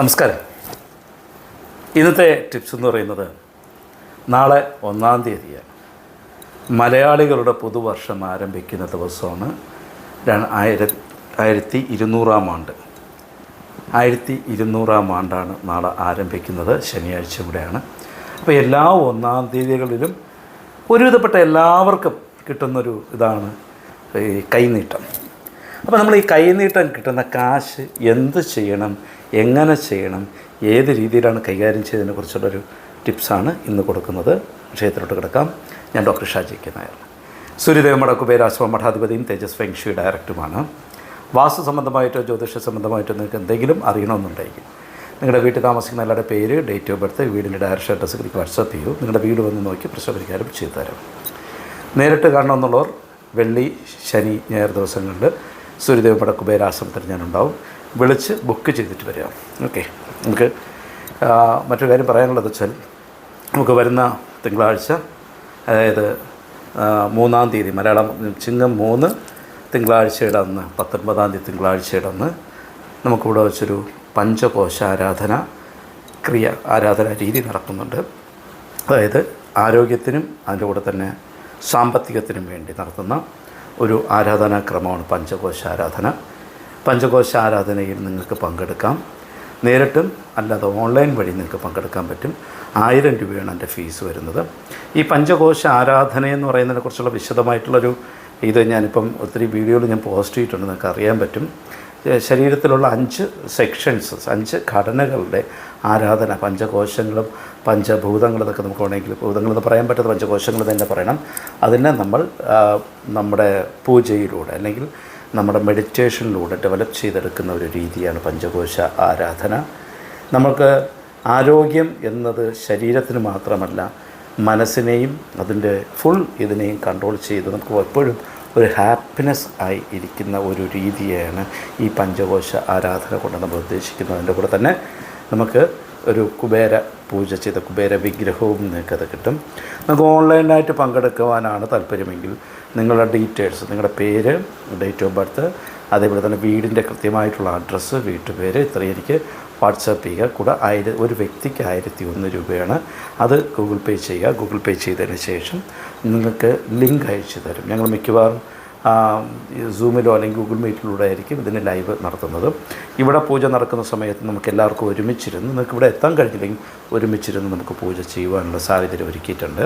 നമസ്കാരം. ഇന്നത്തെ ടിപ്സ് എന്ന് പറയുന്നത് നാളെ ഒന്നാം തീയതിയാണ്. മലയാളികളുടെ പുതുവർഷം ആരംഭിക്കുന്ന ദിവസമാണ് ആയിര- ആയിരത്തി ഇരുന്നൂറാം ആണ്ട്. ആയിരത്തി ഇരുന്നൂറാം ആണ്ടാണ് നാളെ ആരംഭിക്കുന്നത് ശനിയാഴ്ച കൂടെയാണ് അപ്പോൾ എല്ലാ ഒന്നാം തീയതികളിലും ഒരുവിധപ്പെട്ട എല്ലാവർക്കും കിട്ടുന്നൊരു ഇതാണ് ഈ കൈനീട്ടം. അപ്പോൾ നമ്മൾ ഈ കൈനീട്ടം കിട്ടുന്ന കാശ് എന്ത് ചെയ്യണം? എങ്ങനെ ചെയ്യണം ഏത് രീതിയിലാണ് കൈകാര്യം ചെയ്തതിനെ കുറിച്ചുള്ളൊരു ടിപ്സാണ് ഇന്ന് കൊടുക്കുന്നത്. വിഷയത്തിലോട്ട് കിടക്കാം. ഞാൻ ഡോക്ടർ ഷാജി കെ നായർ. സൂര്യദേവ മടക്കുപേരാശ്രമ മഠാധിപതിയും തേജസ് ഫെങ്ഷി ഡയറക്ടറുമാണ്. വാസ്തു സംബന്ധമായിട്ടോ ജ്യോതിഷ സംബന്ധമായിട്ടോ നിങ്ങൾക്ക് എന്തെങ്കിലും അറിയണമെന്നുണ്ടെങ്കിൽ നിങ്ങളുടെ വീട്ടിൽ താമസിക്കുന്ന എല്ലാവരുടെ പേര് ഡേറ്റ് ഓഫ് ബർത്ത് വീടിന്റെ ഡയറക്ഷൻ അഡ്രസ്സ് എനിക്ക് വാട്സപ്പ് ചെയ്യൂ. നിങ്ങളുടെ വീട് വന്ന് നോക്കി പ്രശ്നപരിഹാരം ചെയ്തു തരാം. നേരിട്ട് കാണണമെന്നുള്ളവർ വെള്ളി ശനി ഞായർ ദിവസങ്ങളിൽ സൂര്യദേവ പടക്കുബേരാശ്രമത്തിൽ ഞാനുണ്ടാവും. വിളിച്ച് ബുക്ക് ചെയ്തിട്ട് വരിക. ഓക്കെ നമുക്ക് മറ്റു മറ്റൊരു കാര്യം പറയാനുള്ളത് വെച്ചാൽ നമുക്ക് വരുന്ന തിങ്കളാഴ്ച അതായത് മൂന്നാം തീയതി മലയാളം ചിങ്ങം മൂന്ന് തിങ്കളാഴ്ചയുടെ അന്ന് പത്തൊൻപതാം തീയതി തിങ്കളാഴ്ചയുടെ അന്ന് നമുക്കിവിടെ വെച്ചൊരു പഞ്ചകോശ ആരാധന ക്രിയ ആരാധന രീതി നടക്കുന്നുണ്ട്. അതായത് ആരോഗ്യത്തിനും അതിന്റെ കൂടെ തന്നെ സാമ്പത്തികത്തിനും വേണ്ടി നടത്തുന്ന ഒരു ആരാധനാക്രമമാണ് പഞ്ചകോശ ആരാധന പഞ്ചകോശ ആരാധനയിൽ നിങ്ങൾക്ക് പങ്കെടുക്കാം. നേരിട്ടും അല്ലാതെ ഓൺലൈൻ വഴി നിങ്ങൾക്ക് പങ്കെടുക്കാൻ പറ്റും. ആയിരം രൂപയാണ് എന്റെ ഫീസ് വരുന്നത്. ഈ പഞ്ചകോശ ആരാധന എന്ന് പറയുന്നതിനെക്കുറിച്ചുള്ള വിശദമായിട്ടുള്ളൊരു ഇത് ഞാനിപ്പം ഒത്തിരി വീഡിയോയിൽ ഞാൻ പോസ്റ്റ് ചെയ്തിട്ടുണ്ട്. നിങ്ങൾക്ക് അറിയാൻ പറ്റും. ശരീരത്തിലുള്ള അഞ്ച് സെക്ഷൻസ് അഞ്ച് ഘടനകളുടെ ആരാധന പഞ്ചകോശങ്ങളും പഞ്ചഭൂതങ്ങളും ഇതൊക്കെ നമുക്ക് വേണമെങ്കിൽ ഭൂതങ്ങളെന്ന് പറയാൻ പറ്റാത്ത പഞ്ചകോശങ്ങൾ തന്നെ പറയണം. അതിനെ നമ്മൾ നമ്മുടെ പൂജയിലൂടെ അല്ലെങ്കിൽ നമ്മുടെ മെഡിറ്റേഷനിലൂടെ ഡെവലപ്പ് ചെയ്തെടുക്കുന്ന ഒരു രീതിയാണ് പഞ്ചകോശ ആരാധന. നമുക്ക് ആരോഗ്യം എന്നത് ശരീരത്തിന് മാത്രമല്ല മനസ്സിനെയും അതിന്റെ ഫുൾ ഇതിനെയും കൺട്രോൾ ചെയ്ത് നമുക്ക് എപ്പോഴും ഒരു ഹാപ്പിനെസ് ആയി ഇരിക്കുന്ന ഒരു രീതിയാണ് ഈ പഞ്ചകോശ ആരാധന കൊണ്ട് നമ്മൾ ഉദ്ദേശിക്കുന്നത് അതിന്റെ കൂടെ തന്നെ നമുക്ക് ഒരു കുബേര പൂജ ചെയ്ത കുബേര വിഗ്രഹവും നിങ്ങൾക്കത് കിട്ടും. നമുക്ക് ഓൺലൈനായിട്ട് പങ്കെടുക്കുവാനാണ് താല്പര്യമെങ്കിൽ നിങ്ങളുടെ ഡീറ്റെയിൽസ് നിങ്ങളുടെ പേര് ഡേറ്റ് ഓഫ് ബർത്ത് അതേപോലെ തന്നെ വീടിന്റെ കൃത്യമായിട്ടുള്ള അഡ്രസ്സ് വീട്ടുപേര് ഇത്രയും എനിക്ക് വാട്സാപ്പ് ചെയ്യുക. കൂടെ ആയിരം ഒരു വ്യക്തിക്ക് ആയിരത്തി ഒന്ന് രൂപയാണ്. അത് ഗൂഗിൾ പേ ചെയ്യുക. ഗൂഗിൾ പേ ചെയ്തതിന് ശേഷം നിങ്ങൾക്ക് ലിങ്ക് അയച്ചു തരും. ഞങ്ങൾ മിക്കവാറും സൂമിലോ അല്ലെങ്കിൽ ഗൂഗിൾ മീറ്റിലൂടെ ആയിരിക്കും ഇതിന് ലൈവ് നടത്തുന്നത്. ഇവിടെ പൂജ നടക്കുന്ന സമയത്ത് നമുക്ക് എല്ലാവർക്കും ഒരുമിച്ചിരുന്ന് നിങ്ങൾക്ക് ഇവിടെ എത്താൻ കഴിഞ്ഞില്ലെങ്കിൽ ഒരുമിച്ചിരുന്ന് നമുക്ക് പൂജ ചെയ്യുവാനുള്ള സാഹചര്യം ഒരുക്കിയിട്ടുണ്ട്.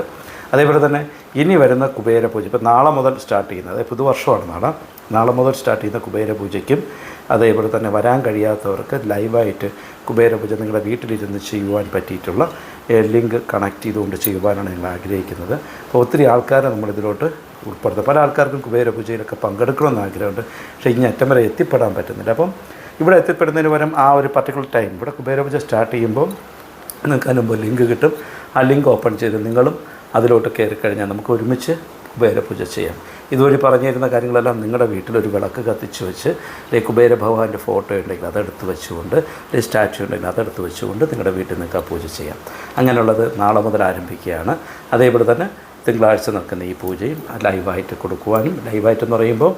അതേപോലെ തന്നെ ഇനി വരുന്ന കുബേര പൂജ ഇപ്പോൾ നാളെ മുതൽ സ്റ്റാർട്ട് ചെയ്യുന്നത് പുതുവർഷമാണ് നാളെ. നാളെ മുതൽ സ്റ്റാർട്ട് ചെയ്യുന്ന കുബേര പൂജയ്ക്കും അതേപോലെ തന്നെ വരാൻ കഴിയാത്തവർക്ക് ലൈവായിട്ട് കുബേരപൂജ നിങ്ങളുടെ വീട്ടിലിരുന്ന് ചെയ്യുവാൻ പറ്റിയിട്ടുള്ള ലിങ്ക് കണക്ട് ചെയ്തുകൊണ്ട് ചെയ്യുവാനാണ് ഞങ്ങൾ ആഗ്രഹിക്കുന്നത്. അപ്പോൾ ഒത്തിരി ആൾക്കാരെ നമ്മളിതിലോട്ട് ഉൾപ്പെടുത്തും. പല ആൾക്കാർക്കും കുബേരപൂജയിലൊക്കെ പങ്കെടുക്കണമെന്ന് ആഗ്രഹമുണ്ട്. പക്ഷേ ഇനി അറ്റം വരെ എത്തിപ്പെടാൻ പറ്റുന്നില്ല. അപ്പം ഇവിടെ എത്തിപ്പെടുന്നതിന് പകരം ആ ഒരു പർട്ടിക്കുലർ ടൈം ഇവിടെ കുബേരപൂജ സ്റ്റാർട്ട് ചെയ്യുമ്പോൾ നിങ്ങൾക്ക് അതിന് മുമ്പ് ലിങ്ക് കിട്ടും. ആ ലിങ്ക് ഓപ്പൺ ചെയ്ത് നിങ്ങളും അതിലോട്ട് കയറി കഴിഞ്ഞാൽ നമുക്ക് ഒരുമിച്ച് കുബേര പൂജ ചെയ്യാം. ഇതുവഴി പറഞ്ഞിരുന്ന കാര്യങ്ങളെല്ലാം നിങ്ങളുടെ വീട്ടിലൊരു വിളക്ക് കത്തിച്ച് വെച്ച് അല്ലെങ്കിൽ കുബേര ഭഗവാന്റെ ഫോട്ടോ ഉണ്ടെങ്കിൽ അതെടുത്ത് വെച്ചുകൊണ്ട് അല്ലെങ്കിൽ സ്റ്റാച്ചു ഉണ്ടെങ്കിൽ അതെടുത്ത് വെച്ചുകൊണ്ട് നിങ്ങളുടെ വീട്ടിൽ നിങ്ങൾക്ക് ആ പൂജ ചെയ്യാം. അങ്ങനെയുള്ളത് നാളെ മുതൽ ആരംഭിക്കുകയാണ്. അതേപോലെ തന്നെ തിങ്കളാഴ്ച നടക്കുന്ന ഈ പൂജയും ലൈവായിട്ട് കൊടുക്കുവാനും ലൈവായിട്ടെന്ന് പറയുമ്പോൾ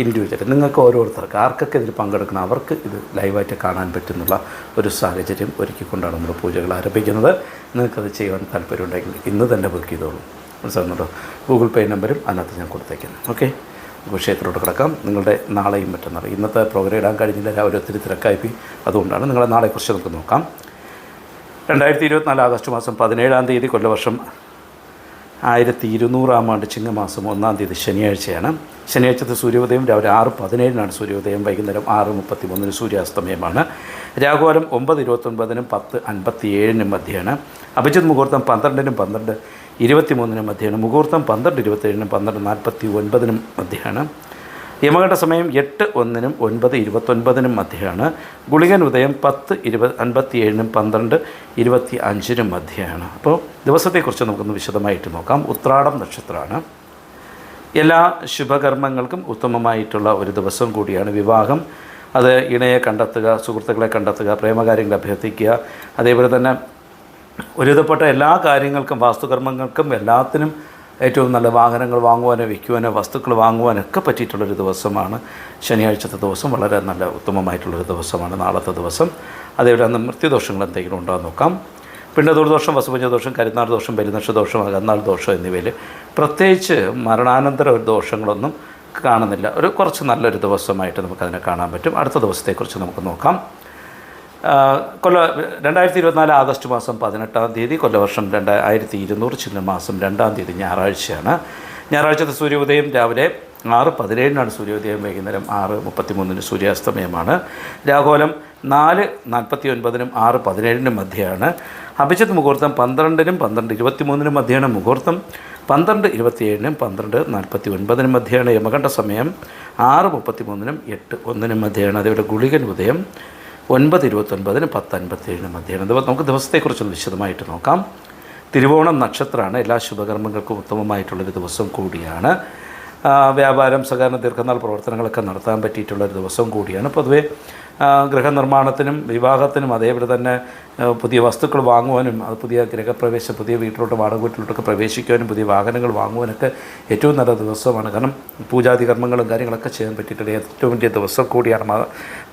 ഇൻഡിവിജ്വൽ നിങ്ങൾക്ക് ഓരോരുത്തർക്ക് ആർക്കൊക്കെ ഇതിൽ പങ്കെടുക്കണം അവർക്ക് ഇത് ലൈവായിട്ട് കാണാൻ പറ്റുന്നുള്ള ഒരു സാഹചര്യം ഒരുക്കിക്കൊണ്ടാണ് നമ്മൾ പൂജകൾ ആരംഭിക്കുന്നത്. നിങ്ങൾക്കത് ചെയ്യാൻ താല്പര്യമുണ്ടെങ്കിൽ ഇന്ന് തന്നെ ബുക്ക് ചെയ്തോളൂ. മനസ്സിലാകുന്നുണ്ടോ ഗൂഗിൾ പേ നമ്പരും അതിനകത്ത് ഞാൻ കൊടുത്തേക്കുന്നു ഓക്കെ? വിഷയത്തിലോട്ട് കിടക്കാം. നിങ്ങളുടെ നാളെയും മറ്റന്നാൾ ഇന്നത്തെ പ്രോഗ്രാം ഇടാൻ കഴിഞ്ഞില്ല. രാവിലെ ഒത്തിരി തിരക്കായി അതുകൊണ്ടാണ് നിങ്ങളെ നാളെക്കുറിച്ച് നമുക്ക് നോക്കാം. രണ്ടായിരത്തി ഇരുപത്തിനാല് ആഗസ്റ്റ് മാസം പതിനേഴാം തീയതി കൊല്ലവർഷം ആയിരത്തി ഇരുന്നൂറാം ആണ്ട് ചിങ്ങമാസം ഒന്നാം തീയതി ശനിയാഴ്ചയാണ്. ശനിയാഴ്ചത്തെ സൂര്യോദയം രാവിലെ ആറ് പതിനേഴിനാണ് സൂര്യോദയം. വൈകുന്നേരം ആറ് മുപ്പത്തി മൂന്നിന് സൂര്യാസ്തമയമാണ്. രാഘുവാരം ഒമ്പത് ഇരുപത്തൊൻപതിനും പത്ത് അൻപത്തി ഏഴിനും മധ്യയാണ് അഭിജിത് മുഹൂർത്തം പന്ത്രണ്ടിനും പന്ത്രണ്ട് ഇരുപത്തി മൂന്നിനും മധ്യയാണ് മുഹൂർത്തം പന്ത്രണ്ട് ഇരുപത്തേഴിനും പന്ത്രണ്ട് നാൽപ്പത്തി ഒൻപതിനും മധ്യയാണ് യമകണ്ഠ സമയം എട്ട് ഒന്നിനും ഒൻപത് ഇരുപത്തൊൻപതിനും മധ്യയാണ് ഗുളികൻ ഉദയം പത്ത് ഇരുപത് അൻപത്തി ഏഴിനും പന്ത്രണ്ട് ഇരുപത്തി അഞ്ചിനും മധ്യയാണ് അപ്പോൾ ദിവസത്തെക്കുറിച്ച് നമുക്കൊന്ന് വിശദമായിട്ട് നോക്കാം. ഉത്രാടം നക്ഷത്രമാണ് എല്ലാ ശുഭകർമ്മങ്ങൾക്കും ഉത്തമമായിട്ടുള്ള ഒരു ദിവസം കൂടിയാണ് വിവാഹം. അത് ഇണയെ കണ്ടെത്തുക സുഹൃത്തുക്കളെ കണ്ടെത്തുക പ്രേമകാര്യങ്ങൾ അഭ്യർത്ഥിക്കുക. അതേപോലെ തന്നെ ഒരുവിധപ്പെട്ട എല്ലാ കാര്യങ്ങൾക്കും വാസ്തുകർമ്മങ്ങൾക്കും എല്ലാത്തിനും ഏറ്റവും നല്ല വാഹനങ്ങൾ വാങ്ങുവാനോ വിൽക്കുവാനോ വസ്തുക്കൾ വാങ്ങുവാനോ ഒക്കെ പറ്റിയിട്ടുള്ളൊരു ദിവസമാണ്. ശനിയാഴ്ചത്തെ ദിവസം വളരെ നല്ല ഉത്തമമായിട്ടുള്ളൊരു ദിവസമാണ്. നാളത്തെ ദിവസം. അതേപോലെ അന്ന് മൃത്യുദോഷങ്ങൾ എന്തെങ്കിലും ഉണ്ടോ എന്ന് നോക്കാം. ദുർദോഷം വസുപഞ്ച ദോഷം കരുനാൾ ദോഷം ബലിനക്ഷ ദോഷം അകന്നാൾ ദോഷം എന്നിവയിൽ പ്രത്യേകിച്ച് മരണാനന്തര ഒരു ദോഷങ്ങളൊന്നും കാണുന്നില്ല. ഒരു കുറച്ച് നല്ലൊരു ദിവസമായിട്ട് നമുക്കതിനെ കാണാൻ പറ്റും. അടുത്ത ദിവസത്തെക്കുറിച്ച് നമുക്ക് നോക്കാം. കൊല്ല രണ്ടായിരത്തി ഇരുപത്തിനാല് ആഗസ്റ്റ് മാസം പതിനെട്ടാം തീയതി കൊല്ലവർഷം രണ്ടായിരത്തി ഇരുന്നൂറ് ചില്ല മാസം രണ്ടാം തീയതി ഞായറാഴ്ചയാണ്. ഞായറാഴ്ചത്തെ സൂര്യോദയം രാവിലെ ആറ് പതിനേഴിനാണ് സൂര്യോദയം വൈകുന്നേരം ആറ് മുപ്പത്തിമൂന്നിന് സൂര്യാസ്തമയമാണ്. രാഘോലം നാല് നാൽപ്പത്തി ഒൻപതിനും ആറ് പതിനേഴിനും മധ്യയാണ്. അഭിജിത്ത് മുഹൂർത്തം പന്ത്രണ്ടിനും പന്ത്രണ്ട് ഇരുപത്തിമൂന്നിനും മധ്യയാണ് മുഹൂർത്തം. പന്ത്രണ്ട് ഇരുപത്തിയേഴിനും പന്ത്രണ്ട് നാൽപ്പത്തി ഒൻപതിനും മധ്യയാണ് യമകണ്ഠ സമയം. ആറ് മുപ്പത്തിമൂന്നിനും എട്ട് ഒന്നിനും മധ്യയാണ്. അതേപോലെ ഗുളികൻ ഉദയം. ഒൻപത് ഇരുപത്തൊൻപതിന് പത്ത് അൻപത്തേഴിന് മധ്യയാണ് ദിവ- നമുക്ക് ദിവസത്തെക്കുറിച്ചൊന്ന് വിശദമായിട്ട് നോക്കാം. തിരുവോണം നക്ഷത്രമാണ്. എല്ലാ ശുഭകർമ്മങ്ങൾക്കും ഉത്തമമായിട്ടുള്ളൊരു ദിവസം കൂടിയാണ്. വ്യാപാരം സഹകരണ ദീർഘനാൾ പ്രവർത്തനങ്ങളൊക്കെ നടത്താൻ പറ്റിയിട്ടുള്ളൊരു ദിവസം കൂടിയാണ്. പൊതുവേ ഗൃഹനിർമ്മാണത്തിനും വിവാഹത്തിനും അതേപോലെ തന്നെ പുതിയ വസ്തുക്കൾ വാങ്ങുവാനും അത് പുതിയ ഗൃഹപ്രവേശം പുതിയ വീട്ടിലോട്ട് വാടക വീട്ടിലോട്ടൊക്കെ പ്രവേശിക്കുവാനും പുതിയ വാഹനങ്ങൾ വാങ്ങുവാനൊക്കെ ഏറ്റവും നല്ല ദിവസമാണ്. കാരണം പൂജാതി കർമ്മങ്ങളും കാര്യങ്ങളൊക്കെ ചെയ്യാൻ പറ്റിയിട്ടുള്ള ഏറ്റവും വലിയ ദിവസം കൂടിയാണ്.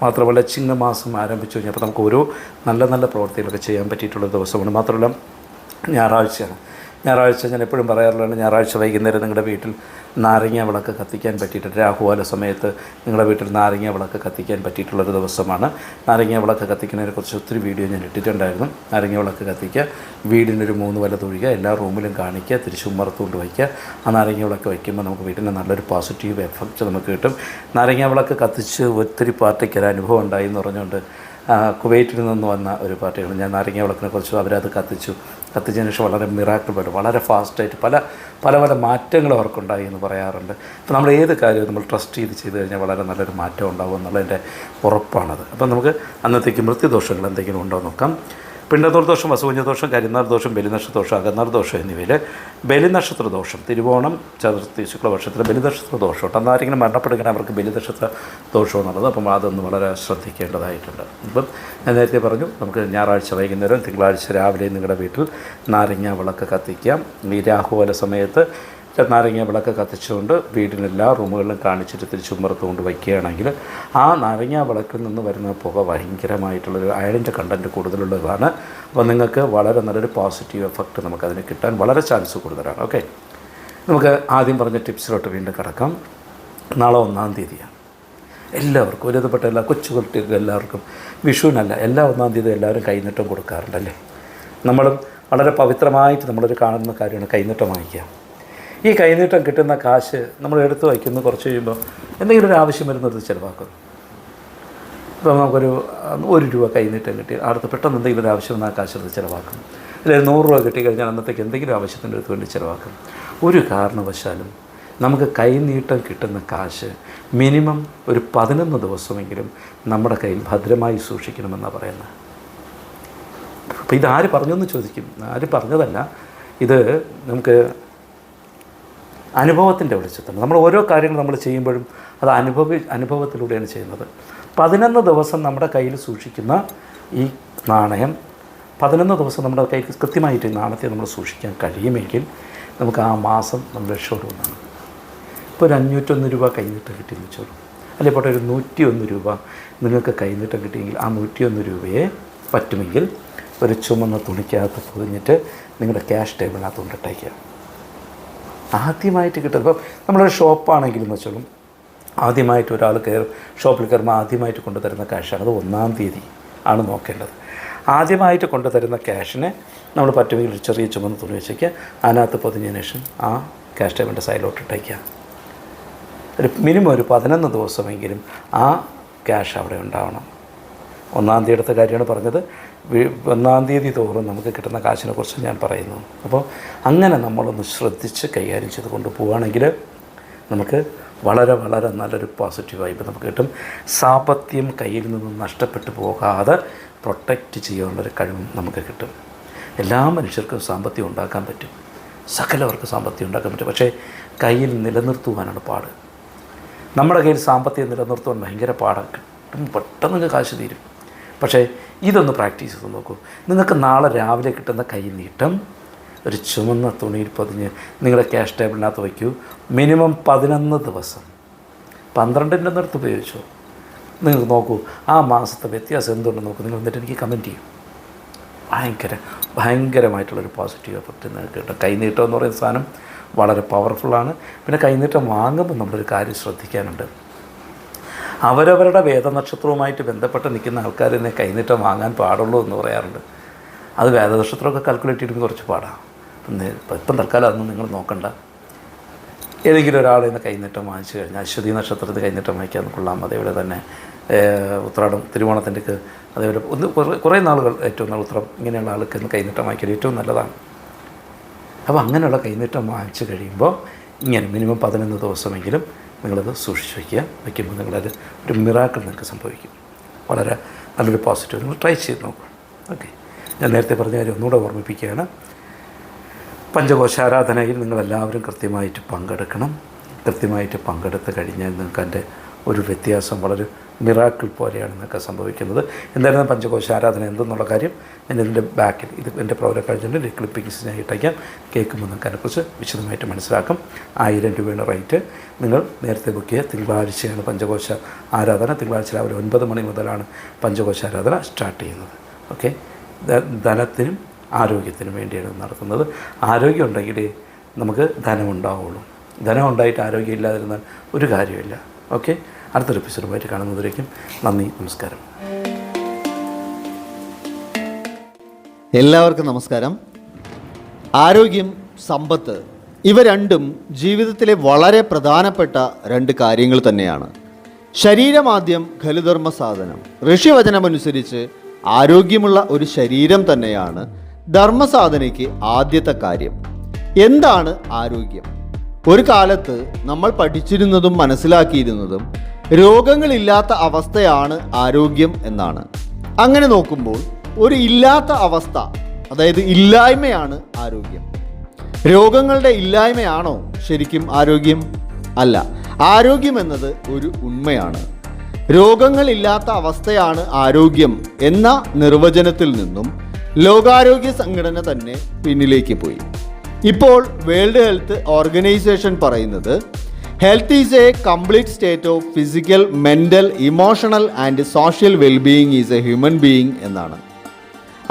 മാത്രമല്ല ചിങ്ങമാസം ആരംഭിച്ചു കഴിഞ്ഞാൽ അപ്പോൾ നമുക്ക് ഓരോ നല്ല നല്ല പ്രവർത്തികളൊക്കെ ചെയ്യാൻ പറ്റിയിട്ടുള്ള ദിവസമാണ്. മാത്രമല്ല ഞായറാഴ്ചയാണ്. ഞായറാഴ്ച ഞാൻ എപ്പോഴും പറയാറുള്ളതാണ് ഞായറാഴ്ച വൈകുന്നേരം നിങ്ങളുടെ വീട്ടിൽ നാരങ്ങ വിളക്ക് കത്തിക്കാൻ പറ്റിയിട്ട് രാഹുവാല സമയത്ത് നിങ്ങളുടെ വീട്ടിൽ നാരങ്ങ വിളക്ക് കത്തിക്കാൻ പറ്റിയിട്ടുള്ളൊരു ദിവസമാണ്. നാരങ്ങ വിളക്ക് കത്തിക്കുന്നതിനെക്കുറിച്ച് ഒത്തിരി വീഡിയോ ഞാൻ ഇട്ടിട്ടുണ്ടായിരുന്നു. നാരങ്ങ വിളക്ക് കത്തിക്കുക വീടിനൊരു മൂന്ന് വല തൊഴുക എല്ലാ റൂമിലും കാണിക്കുക തിരിച്ചുമ്മറത്തുകൊണ്ട് വയ്ക്കുക. ആ നാരങ്ങ വിളക്ക് വയ്ക്കുമ്പോൾ നമുക്ക് വീട്ടിന്റെ നല്ലൊരു പോസിറ്റീവ് എഫക്റ്റ് നമുക്ക് കിട്ടും. നാരങ്ങ വിളക്ക് കത്തിച്ച് ഒത്തിരി പാർട്ടിക്ക് ഒരു അനുഭവം ഉണ്ടായി എന്ന് പറഞ്ഞുകൊണ്ട് കുവൈറ്റിൽ നിന്ന് വന്ന ഒരു പാർട്ടിയാണ് ഞാൻ നാരങ്ങ വിളക്കിനെ കുറിച്ച് അവരത് കത്തിച്ചു. കത്തിച്ചതിന് വളരെ മിറാക്കിൾ പോലെ വളരെ ഫാസ്റ്റായിട്ട് പല പല പല മാറ്റങ്ങൾ അവർക്കുണ്ടായി എന്ന് പറയാറുണ്ട്. അപ്പോൾ നമ്മൾ ഏത് കാര്യവും നമ്മൾ ട്രസ്റ്റ് ചെയ്ത് ചെയ്ത് കഴിഞ്ഞാൽ വളരെ നല്ലൊരു മാറ്റം ഉണ്ടാവും എന്നുള്ളതിന്റെ ഉറപ്പാണത്. അപ്പം നമുക്ക് അന്നത്തേക്ക് മൃത്യുദോഷങ്ങൾ എന്തെങ്കിലും ഉണ്ടോ നോക്കാം. പിണ്ടതൂർ ദോഷം വസുകുഞ്ഞ ദോഷം കരിനാർ ദോഷം ബലിനക്ഷത്രദോഷം അകന്നാർ ദോഷം എന്നിവയിൽ ബലിനക്ഷത്ര ദോഷം തിരുവോണം ചതുർത്ഥി ശുക്ലവർഷത്തിലെ ബലിനക്ഷത്ര ദോഷം എന്നാൽ ആരെങ്കിലും മരണപ്പെടുകയാണെങ്കിൽ അവർക്ക് ബലിനക്ഷത്ര ദോഷം എന്നുള്ളത് അപ്പം അതൊന്ന് വളരെ ശ്രദ്ധിക്കേണ്ടതായിട്ടുണ്ട്. ഇപ്പം ഞാൻ നേരത്തെ പറഞ്ഞു നമുക്ക് ഞായറാഴ്ച വൈകുന്നേരം തിങ്കളാഴ്ച രാവിലെ നിങ്ങളുടെ വീട്ടിൽ നാരങ്ങ വിളക്ക് കത്തിക്കാം. ഈ രാഹുവല സമയത്ത് നാരങ്ങ വിളക്ക് കത്തിച്ചുകൊണ്ട് വീടിന്റെ എല്ലാ റൂമുകളിലും കാണിച്ചിട്ട് തിരിച്ചു പുറത്തുകൊണ്ട് വയ്ക്കുകയാണെങ്കിൽ ആ നാരങ്ങ വിളക്കിൽ നിന്ന് വരുന്ന പുക ഭയങ്കരമായിട്ടുള്ളൊരു അയണിന്റെ കണ്ടന്റ് കൂടുതലുള്ളതാണ്. അപ്പോൾ നിങ്ങൾക്ക് വളരെ നല്ലൊരു പോസിറ്റീവ് എഫക്റ്റ് നമുക്കതിന് കിട്ടാൻ വളരെ ചാൻസ് കൂടുതലാണ്. ഓക്കെ നമുക്ക് ആദ്യം പറഞ്ഞ ടിപ്സിലോട്ട് വീണ്ടും കിടക്കാം. നാളെ ഒന്നാം തീയതിയാണ്. എല്ലാവർക്കും ഒരുതപ്പെട്ട എല്ലാ കൊച്ചു കുട്ടികൾക്കും എല്ലാവർക്കും വിഷുവിനല്ല എല്ലാ ഒന്നാം തീയതി എല്ലാവരും കൈനീട്ടം കൊടുക്കാറുണ്ടല്ലേ? നമ്മളും വളരെ പവിത്രമായിട്ട് നമ്മളൊരു കാണുന്ന കാര്യമാണ് കൈനീട്ടം വാങ്ങിക്കുക. ഈ കൈനീട്ടം കിട്ടുന്ന കാശ് നമ്മൾ എടുത്തു വയ്ക്കുന്നു കുറച്ച് കഴിയുമ്പോൾ എന്തെങ്കിലും ഒരു ആവശ്യം വരുന്നത് ചിലവാക്കുന്നു ഇപ്പോൾ നമുക്കൊരു ഒരു രൂപ കൈനീട്ടം കിട്ടി അടുത്ത് പെട്ടെന്ന് എന്തെങ്കിലും ഒരു ആവശ്യം വന്നാൽ കാശ് എടുത്ത് ചിലവാക്കും. അല്ലെങ്കിൽ നൂറ് രൂപ കിട്ടിക്കഴിഞ്ഞാൽ അന്നത്തേക്ക് എന്തെങ്കിലും ആവശ്യത്തിന്റെ അടുത്ത് വേണ്ടി ചിലവാക്കും. ഒരു കാരണവശാലും നമുക്ക് കൈനീട്ടം കിട്ടുന്ന കാശ് മിനിമം ഒരു പതിനൊന്ന് ദിവസമെങ്കിലും നമ്മുടെ കയ്യിൽ ഭദ്രമായി സൂക്ഷിക്കണമെന്നാണ് പറയുന്നത്. അപ്പോൾ ഇതാര് പറഞ്ഞെന്ന് ചോദിക്കും. ആര് പറഞ്ഞതല്ല. ഇത് നമുക്ക് അനുഭവത്തിന്റെ വെളിച്ചത്തിൽ നമ്മൾ ഓരോ കാര്യങ്ങൾ നമ്മൾ ചെയ്യുമ്പോഴും അത് അനുഭവി അനുഭവത്തിലൂടെയാണ് ചെയ്യുന്നത്. പതിനൊന്ന് ദിവസം നമ്മുടെ കയ്യിൽ സൂക്ഷിക്കുന്ന ഈ നാണയം പതിനൊന്ന് ദിവസം നമ്മുടെ കയ്യിൽ കൃത്യമായിട്ട് നാണയത്തെ നമ്മൾ സൂക്ഷിക്കാൻ കഴിയുമെങ്കിൽ നമുക്ക് ആ മാസം നമ്മൾ രക്ഷപ്പെടുന്നതാണ് ഇപ്പോൾ ഒരു അഞ്ഞൂറ്റൊന്ന് രൂപ കൈനീട്ടം കിട്ടിയെന്ന് വെച്ചോളൂ. അല്ലെങ്കിൽ പോട്ടെ ഒരു നൂറ്റി ഒന്ന് രൂപ നിങ്ങൾക്ക് കൈനീട്ടം കിട്ടിയെങ്കിൽ ആ നൂറ്റിയൊന്ന് രൂപയെ പറ്റുമെങ്കിൽ ഒരു ചുമന്ന തുണിക്കകത്ത് പൊതിഞ്ഞിട്ട് നിങ്ങളുടെ ക്യാഷ് ടേബിളിനകത്ത് കൊണ്ടിട്ടേക്കുക. ആദ്യമായിട്ട് കിട്ടുന്നത് ഇപ്പം നമ്മളൊരു ഷോപ്പാണെങ്കിലും വെച്ചോളും. ആദ്യമായിട്ട് ഒരാൾ കയറി ഷോപ്പിൽ കയറുമ്പോൾ ആദ്യമായിട്ട് കൊണ്ടുതരുന്ന ക്യാഷാണ്. അത് ഒന്നാം തീയതി ആണ് നോക്കേണ്ടത്. ആദ്യമായിട്ട് കൊണ്ടുതരുന്ന ക്യാഷിനെ നമ്മൾ പറ്റുമെങ്കിൽ ഒരു ചെറിയ ചുമന്ന് തുണി വെച്ചേക്കുക അതിനകത്ത് പൊതിഞ്ഞതിന് ശേഷം ആ ക്യാഷ് ടേബിളിന്റെ സൈഡിലോട്ട് ഇട്ടേക്കുക. ഒരു മിനിമം ഒരു പതിനൊന്ന് ദിവസമെങ്കിലും ആ ക്യാഷ് അവിടെ ഉണ്ടാവണം. ഒന്നാം തീയതി എടുത്ത കാര്യമാണ് പറഞ്ഞത്. ഒന്നാം തീയതി തോറും നമുക്ക് കിട്ടുന്ന കാശിനെ കുറിച്ച് ഞാൻ പറയുന്നു. അപ്പോൾ അങ്ങനെ നമ്മളൊന്ന് ശ്രദ്ധിച്ച് കൈകാര്യം ചെയ്ത് കൊണ്ടുപോവുകയാണെങ്കിൽ നമുക്ക് വളരെ വളരെ നല്ലൊരു പോസിറ്റീവ് വൈബ് നമുക്ക് കിട്ടും. സാമ്പത്തികം കയ്യിൽ നിന്ന് നഷ്ടപ്പെട്ടു പോകാതെ പ്രൊട്ടക്റ്റ് ചെയ്യാനുള്ളൊരു കഴിവും നമുക്ക് കിട്ടും. എല്ലാ മനുഷ്യർക്കും സാമ്പത്തികം ഉണ്ടാക്കാൻ പറ്റും. സകലവർക്ക് സാമ്പത്തികം ഉണ്ടാക്കാൻ പറ്റും. പക്ഷേ കയ്യിൽ നിലനിർത്തുവാനാണ് പാട്. നമ്മുടെ കയ്യിൽ സാമ്പത്തികം നിലനിർത്തുവാൻ ഭയങ്കര പാടാണ് കിട്ടും. പെട്ടെന്ന് കാശ് തീരും. പക്ഷേ ഇതൊന്ന് പ്രാക്ടീസ് ചെയ്ത് നോക്കൂ. നിങ്ങൾക്ക് നാളെ രാവിലെ കിട്ടുന്ന കൈ നീട്ടം ഒരു ചുമന്ന തുണിയിൽ പൊതിഞ്ഞ് നിങ്ങളുടെ ക്യാഷ് ടേബിളിനകത്ത് വയ്ക്കൂ. മിനിമം പതിനൊന്ന് ദിവസം. പന്ത്രണ്ടിന്റെ നിർത്ത് ഉപയോഗിച്ചു. നിങ്ങൾ നോക്കൂ ആ മാസത്തെ വ്യത്യാസം എന്തുണ്ടെന്ന് നോക്കൂ. നിങ്ങൾ എന്നിട്ട് എനിക്ക് കമന്റ് ചെയ്യും. ഭയങ്കര ഭയങ്കരമായിട്ടുള്ളൊരു പോസിറ്റീവ് എഫക്റ്റ് നിങ്ങൾക്ക് കിട്ടും. കൈനീട്ടം എന്ന് പറയുന്ന സാധനം വളരെ പവർഫുള്ളാണ് പിന്നെ കൈനീട്ടം വാങ്ങുമ്പോൾ നമ്മളൊരു കാര്യം ശ്രദ്ധിക്കാനുണ്ട്. അവരവരുടെ വേദനക്ഷത്രവുമായിട്ട് ബന്ധപ്പെട്ട് നിൽക്കുന്ന ആൾക്കാർ തന്നെ കൈനീട്ടം വാങ്ങാൻ പാടുള്ളൂ എന്ന് പറയാറുണ്ട്. അത് വേദനക്ഷത്രമൊക്കെ കാൽക്കുലേറ്റ് ചെയ്തിട്ട് കുറച്ച് പാടാണ് ഇപ്പം തൽക്കാലം അതൊന്നും നിങ്ങൾ നോക്കണ്ട. ഏതെങ്കിലും ഒരാൾ ഇന്ന് കൈനീട്ടം വാങ്ങിച്ചു കഴിഞ്ഞാൽ അശ്വതി നക്ഷത്രത്തിൽ കൈനീട്ടം വാങ്ങിക്കാൻ കൊള്ളാം. അതേപോലെ തന്നെ ഉത്രാടം തിരുവോണത്തിന്റെ അതേപോലെ ഒന്ന് കുറേ നാളുകൾ ഏറ്റവും നല്ല ഉത്രം ഇങ്ങനെയുള്ള ആൾക്ക് കൈനീട്ടം വാങ്ങിക്കൽ ഏറ്റവും നല്ലതാണ്. അപ്പോൾ അങ്ങനെയുള്ള കൈനീട്ടം വാങ്ങിച്ചു കഴിയുമ്പോൾ ഇങ്ങനെ മിനിമം പതിനൊന്ന് ദിവസമെങ്കിലും നിങ്ങളത് സൂക്ഷിച്ച് വയ്ക്കുക. വയ്ക്കുമ്പോൾ നിങ്ങളത് ഒരു മിറാക്കൾ നിങ്ങൾക്ക് സംഭവിക്കും. വളരെ നല്ലൊരു പോസിറ്റീവ് നിങ്ങൾ ട്രൈ ചെയ്ത് നോക്കുക. ഓക്കെ ഞാൻ നേരത്തെ പറഞ്ഞ കാര്യം ഒന്നുകൂടെ ഓർമ്മിപ്പിക്കുകയാണ്. പഞ്ചകോശാരാധനയിൽ നിങ്ങളെല്ലാവരും കൃത്യമായിട്ട് പങ്കെടുക്കണം. കൃത്യമായിട്ട് പങ്കെടുത്ത് കഴിഞ്ഞാൽ നിങ്ങൾക്ക് അതിന്റെ ഒരു വ്യത്യാസം വളരെ മിറാക്കിൾ പോലെയാണ് നിങ്ങൾക്ക് സംഭവിക്കുന്നത്. എന്തായിരുന്നു പഞ്ചകോശ ആരാധന എന്തെന്നുള്ള കാര്യം ഞാൻ ഇതിന്റെ ബാക്കിൽ ഇത് എന്റെ പ്രോഗ്രാം കഴിഞ്ഞിട്ട് ക്ലിപ്പിങ്സ് ഞാൻ ഇട്ടേക്കാം. നിങ്ങൾക്ക് അതിനെക്കുറിച്ച് വിശദമായിട്ട് മനസ്സിലാക്കും. ആയിരം രൂപയുടെ റേറ്റ് നിങ്ങൾ നേരത്തെ ബുക്ക് ചെയ്യുക തിങ്കളാഴ്ചയാണ് പഞ്ചകോശ ആരാധന. തിങ്കളാഴ്ച രാവിലെ ഒൻപത് മണി മുതലാണ് പഞ്ചകോശ ആരാധന സ്റ്റാർട്ട് ചെയ്യുന്നത്. ഓക്കെ ധനത്തിനും ആരോഗ്യത്തിനും വേണ്ടിയാണ് നടത്തുന്നത്. ആരോഗ്യം ഉണ്ടെങ്കിൽ നമുക്ക് ധനമുണ്ടാവുള്ളൂ. ധനം ഉണ്ടായിട്ട് ആരോഗ്യം ഇല്ലാതിരുന്നാൽ ഒരു കാര്യമില്ല ഓക്കെ അടുത്തൊരു എപ്പിസോഡുമായിട്ട് കാണുന്നതിലേക്കും നന്ദി നമസ്കാരം. എല്ലാവർക്കും നമസ്കാരം. ആരോഗ്യം സമ്പത്ത് ഇവ രണ്ടും ജീവിതത്തിലെ വളരെ പ്രധാനപ്പെട്ട രണ്ട് കാര്യങ്ങൾ തന്നെയാണ്. ശരീരമാദ്യം ഖലുധർമ്മ സാധനം ഋഷിവചനമനുസരിച്ച് ആരോഗ്യമുള്ള ഒരു ശരീരം തന്നെയാണ് ധർമ്മസാധനയ്ക്ക് ആദ്യത്തെ കാര്യം. എന്താണ് ആരോഗ്യം? ഒരു കാലത്ത് നമ്മൾ പഠിച്ചിരുന്നതും മനസ്സിലാക്കിയിരുന്നതും രോഗങ്ങളില്ലാത്ത അവസ്ഥയാണ് ആരോഗ്യം എന്നാണ്. അങ്ങനെ നോക്കുമ്പോൾ ഒരു ഇല്ലാത്ത അവസ്ഥ അതായത് ഇല്ലായ്മയാണ് ആരോഗ്യം. രോഗങ്ങളുടെ ഇല്ലായ്മയാണോ ശരിക്കും ആരോഗ്യം? അല്ല ആരോഗ്യം എന്നത് ഒരു ഉണ്മയാണ്. രോഗങ്ങളില്ലാത്ത അവസ്ഥയാണ് ആരോഗ്യം എന്ന നിർവചനത്തിൽ നിന്നും ലോകാരോഗ്യ സംഘടന തന്നെ പിന്നിലേക്ക് പോയി. ഇപ്പോൾ വേൾഡ് ഹെൽത്ത് ഓർഗനൈസേഷൻ പറയുന്നത് health is a complete state of physical mental emotional and social wellbeing is a human being എന്നാണ്.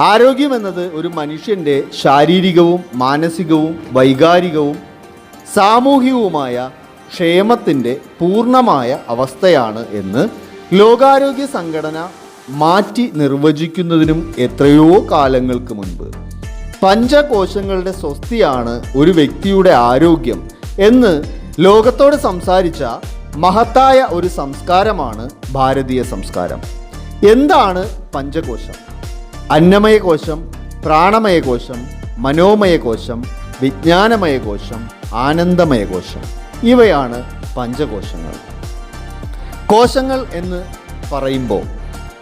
ആരോഗ്യം എന്നത് ഒരു മനുഷ്യന്റെ ശാരീരികവും മാനസികവും വൈകാരികവും സാമൂഹികവുമായ ക്ഷേമത്തിന്റെ പൂർണമായ അവസ്ഥയാണ് എന്ന് ലോകാരോഗ്യ സംഘടന മാറ്റി നിർവചിക്കുന്നതിനും എത്രയോ കാലങ്ങൾക്ക് മുൻപ്. പഞ്ചകോശങ്ങളുടെ സ്വസ്തിയാണ് ഒരു വ്യക്തിയുടെ ആരോഗ്യം എന്ന് ലോകത്തോട് സംസാരിച്ച മഹത്തായ ഒരു സംസ്കാരമാണ് ഭാരതീയ സംസ്കാരം. എന്താണ് പഞ്ചകോശം? അന്നമയകോശം പ്രാണമയകോശം മനോമയകോശം വിജ്ഞാനമയകോശം ആനന്ദമയകോശം ഇവയാണ് പഞ്ചകോശങ്ങൾ. കോശങ്ങൾ എന്ന് പറയുമ്പോൾ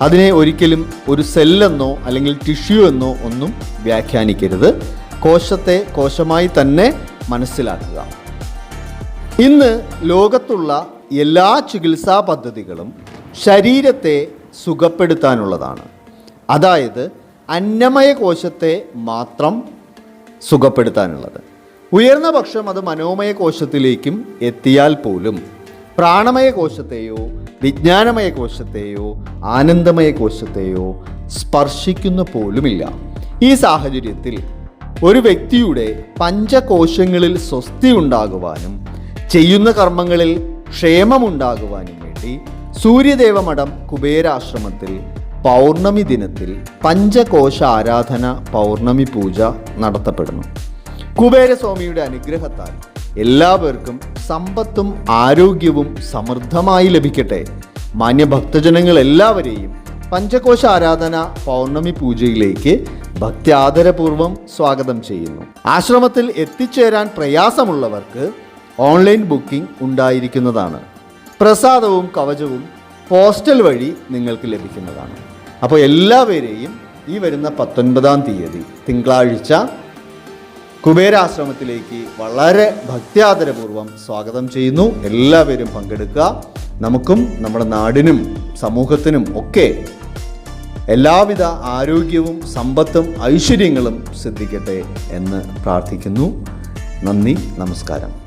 അതിനെ ഒരിക്കലും ഒരു സെല്ലെന്നോ അല്ലെങ്കിൽ ടിഷ്യൂ എന്നോ ഒന്നും വ്യാഖ്യാനിക്കരുത്. കോശത്തെ കോശമായി തന്നെ മനസ്സിലാക്കുക. ഇന്ന് ലോകത്തുള്ള എല്ലാ ചികിത്സാ പദ്ധതികളും ശരീരത്തെ സുഖപ്പെടുത്താനുള്ളതാണ്. അതായത് അന്നമയ കോശത്തെ മാത്രം സുഖപ്പെടുത്താനുള്ളത്. ഉയർന്ന പക്ഷം അത് മനോമയ കോശത്തിലേക്കും എത്തിയാൽ പോലും പ്രാണമയ കോശത്തെയോ വിജ്ഞാനമയ കോശത്തെയോ ആനന്ദമയ കോശത്തെയോ സ്പർശിക്കുന്ന പോലുമില്ല. ഈ സാഹചര്യത്തിൽ ഒരു വ്യക്തിയുടെ പഞ്ചകോശങ്ങളിൽ സ്വസ്തി ഉണ്ടാകുവാനും ചെയ്യുന്ന കർമ്മങ്ങളിൽ ക്ഷേമമുണ്ടാകുവാനും വേണ്ടി സൂര്യദേവമഠം കുബേരാശ്രമത്തിൽ പൗർണമി ദിനത്തിൽ പഞ്ചകോശ ആരാധന പൗർണമി പൂജ നടത്തപ്പെടുന്നു. കുബേരസ്വാമിയുടെ അനുഗ്രഹത്താൽ എല്ലാവർക്കും സമ്പത്തും ആരോഗ്യവും സമൃദ്ധമായി ലഭിക്കട്ടെ. മാന്യഭക്തജനങ്ങൾ എല്ലാവരെയും പഞ്ചകോശ ആരാധന പൗർണമി പൂജയിലേക്ക് ഭക്തി ആദരപൂർവം സ്വാഗതം ചെയ്യുന്നു. ആശ്രമത്തിൽ എത്തിച്ചേരാൻ പ്രയാസമുള്ളവർക്ക് ഓൺലൈൻ ബുക്കിംഗ് ഉണ്ടായിരിക്കുന്നതാണ്. പ്രസാദവും കവചവും പോസ്റ്റൽ വഴി നിങ്ങൾക്ക് ലഭിക്കുന്നതാണ്. അപ്പോൾ എല്ലാവരെയും ഈ വരുന്ന പത്തൊൻപതാം തീയതി തിങ്കളാഴ്ച കുബേരാശ്രമത്തിലേക്ക് വളരെ ഭക്ത്യാദരപൂർവം സ്വാഗതം ചെയ്യുന്നു. എല്ലാവരും പങ്കെടുക്കുക. നമുക്കും നമ്മുടെ നാടിനും സമൂഹത്തിനും ഒക്കെ എല്ലാവിധ ആരോഗ്യവും സമ്പത്തും ഐശ്വര്യങ്ങളും സിദ്ധിക്കട്ടെ എന്ന് പ്രാർത്ഥിക്കുന്നു. നന്ദി നമസ്കാരം.